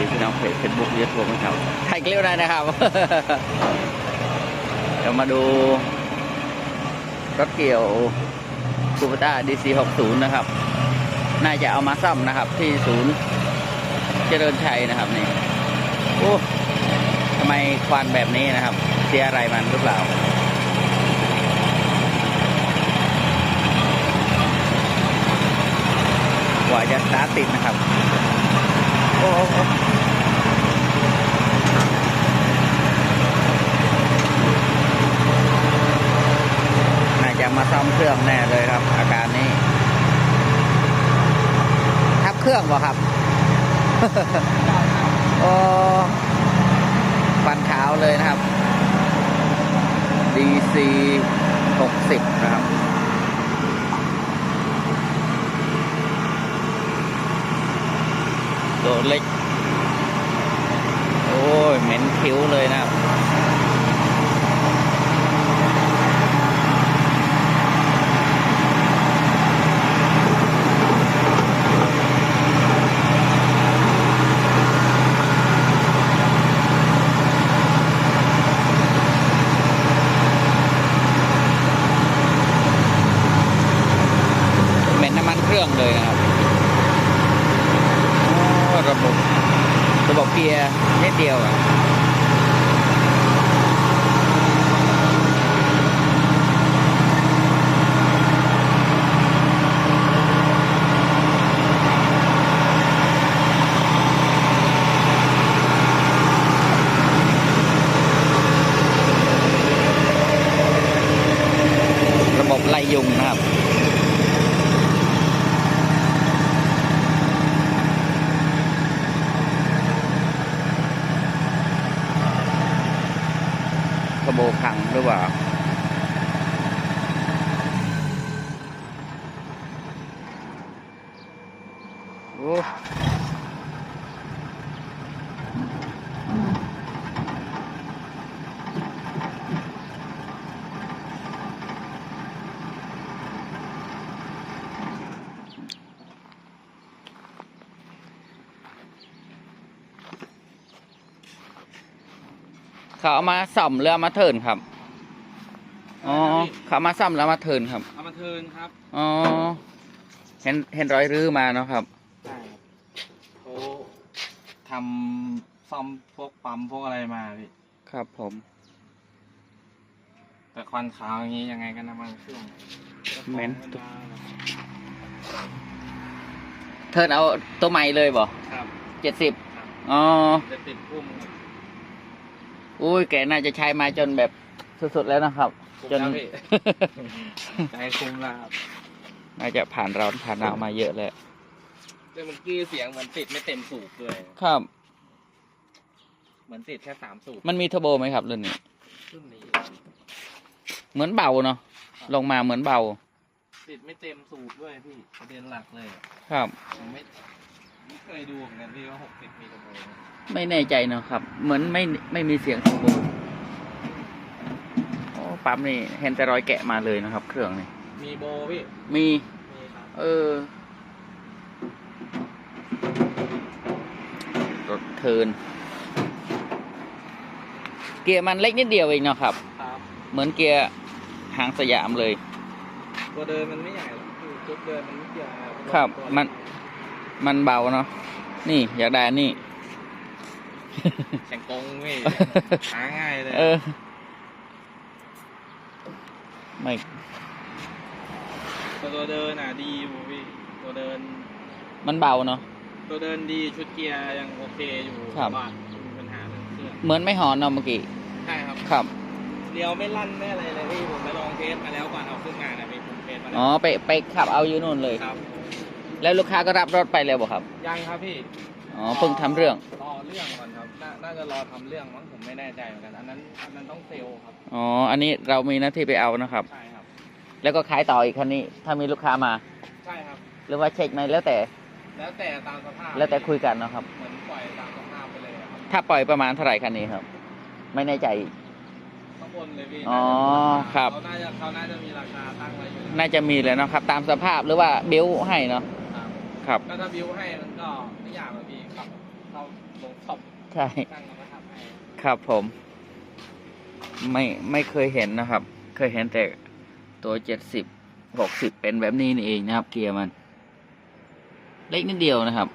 ดีพี่น้องเพจเฟซบุ๊กยูทูบนะครับถ่ายคลิปได้นะครับ เดี๋ยวมาดูรถเกี่ยวคูปต้า DC 60นย์นะครับ น่าจะเอามาซ่อมนะครับ ที่ศูนย์เจริญชัยนะครับนี่โอ้ทำไมควันแบบนี้นะครับ เสียอะไรมันหรือเปล่าว่าจะสตาร์ติดนะครับ โอ้โอ้โอ้น่าจะมา ซ่อมเครื่องแน่เลยครับ อาการนี้ ทับเครื่องบ่ครับโอ้ฟันขาวเลยนะครับ DC 60 นะครับตัวเล็ก โอ้ย เหม็นคิ้วเลยนะครับ เหม็นน้ำมันเค รื่องเลยนะครับระบบระบบเกียร์นิดเดียวอะระบบไล่ยุงนะครับ โบขังหรือเปล่า โอ้ เขาเอามาส่อมเรือมาเทิร์นครับ อ๋อ เขาเอามาซ่อมแล้วมาเทิร์นครับ เอามาเทิร์นครับอ๋อ เห็นเห็นรอยรื้อมาเนาะครับ ใช่ครับเขาทำซ่อมพวกปั๊มพวกอะไรมาพี่ ครับผม แต่ควันขาวอย่างนี้ยังไงก็น้ำมันเครื่องเหม็นเทิร์นเอาตัวใหม่เลยบ่ครับ เจ็ดสิบครับอ๋อ จะติดพุ่มครับ อุ้ยแกน่าจะใช้มาจนแบบสุดๆแล้วนะครับคุ้มจนแล้วพี่ใจคุ้มแล้วครับน่าจะผ่านร้อนผ่านหนาวมาเยอะแล้วแต่เมื่อกี้เสียงเหมือนติดไม่เต็มสูบเลยครับ เหมือนติดแค่สามสูบมันมีเทอร์โบไหมครับรุ่นนี้ รุ่นนี้เหมือนเบาเนาะลงมาเหมือนเบา ติดไม่เต็มสูบด้วยพี่ประเด็นหลักเลยครับผมไม่ไม่เค ยดูเหมือนกันพี่ว่าหกสิบมีกระโปรงไม่แน่ใจเนาะครับ เหมือนไม่ไม่มีเสียงเทอร์โบโอ้ปั๊มนี่เห็นแต่รอยแกะมาเลยนะครับ เครื่องนี่มีโบพี่ มี มีครับ เออรถเทิร์นเกียร์มันเล็กนิดเดียวเองเนาะครับ ครับ เหมือนเกียร์หางสยามเลย ตัวเดินมันไม่ใหญ่หรอกคือจุดเดินมันนิดเดียวนะครับตัวมัน มันเบาเนาะนี่อยากได้อันนี่แข่งกงพี่หาง่ายเลยเออไม่แต่ตัวเดินอะดีอยู่พี่ตัวเดิน มันเบาเนาะตัวเดินดีชุดเกียร์ยังโอเคอยู่ครับแต่ว่ามีปัญหาเรื่องเครื่องเหมือนไม่หอนเนาะเมื่อกี้ใช่ครับครับเดียวไม่ลั่นไม่อะไรเลยพี่ผมไปลองเทสมาแล้วก่อนเอาขึ้นงานนะพี่ผมเทสมาแล้อ๋อวไปไปขับเอาอยู่นู่นเลยครับ แล้วลูกค้าก็รับรถไปแล้วบ่ครับ ยังครับพี่อ๋อเพิ่งทำเรื่อง รอเรื่องก่อนครับนาน่าจะรอทำเรื่องมั้งผมไม่แน่ใจเหมือนกันอันนั้นอันนั้นต้องเซลล์ครับอ๋อ อันนี้เรามีหน้าที่ไปเอานะครับ ใช่ครับ แล้วก็ขายต่ออีกคันนี้ ถ้ามีลูกค้ามา ใช่ครับ หรือว่าเช็คไหมแล้วแต่ แล้วแต่ตามสภาพแล้วแต่คุยกันเนาะครับ เหมือนปล่อยตามสภาพไปเลยอะครับถ้าปล่อยประมาณเท่าไหร่คันนี้ครับ ไม่แน่ใจอีกข้างบนเลยพี่อ๋อครับ เขาน่าจะเขาน่าจะมีราคาตั้งไว้อยู่น่าจะมีเลยเนาะครับ ตามสภาพหรือว่าบิลให้เนาะ ครับครับ ก็ถ้าบิวให้มันก็ไม่ยากหรอกพี่ครับเราลงซ่อมใช่ ตั้งมาทำให้ครับผม ไม่ไม่เคยเห็นนะครับ เคยเห็นแต่ตัวเจ็ดสิบหกสิบเป็นแบบนี้นี่เองนะครับ เกียร์มัน เล็กนิดเดียวนะครับ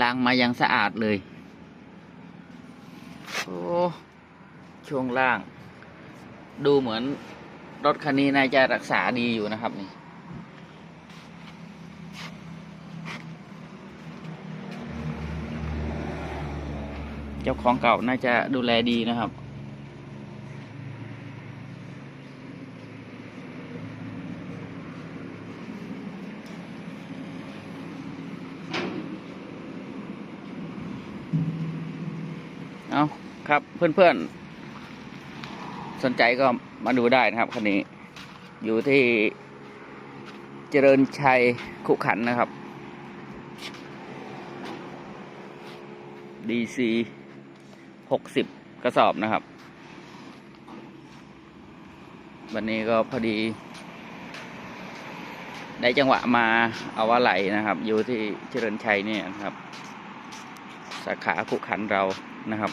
ล้างมายังสะอาดเลย โอ้ช่วงล่าง ดูเหมือน รถคันนี้น่าจะรักษาดีอยู่นะครับนี่เจ้าของเก่าน่าจะดูแลดีนะครับ เอาครับเพื่อนๆ สนใจก็ มาดูได้นะครับคันนี้ อยู่ที่เจริญชัยขุขันนะครับ DC หกสิบกระสอบนะครับ วันนี้ก็พอดี ได้จังหวะมาเอาว่าไหลนะครับ อยู่ที่เจริญชัยเนี่ยนะครับ สาขาขุขันเรานะครับ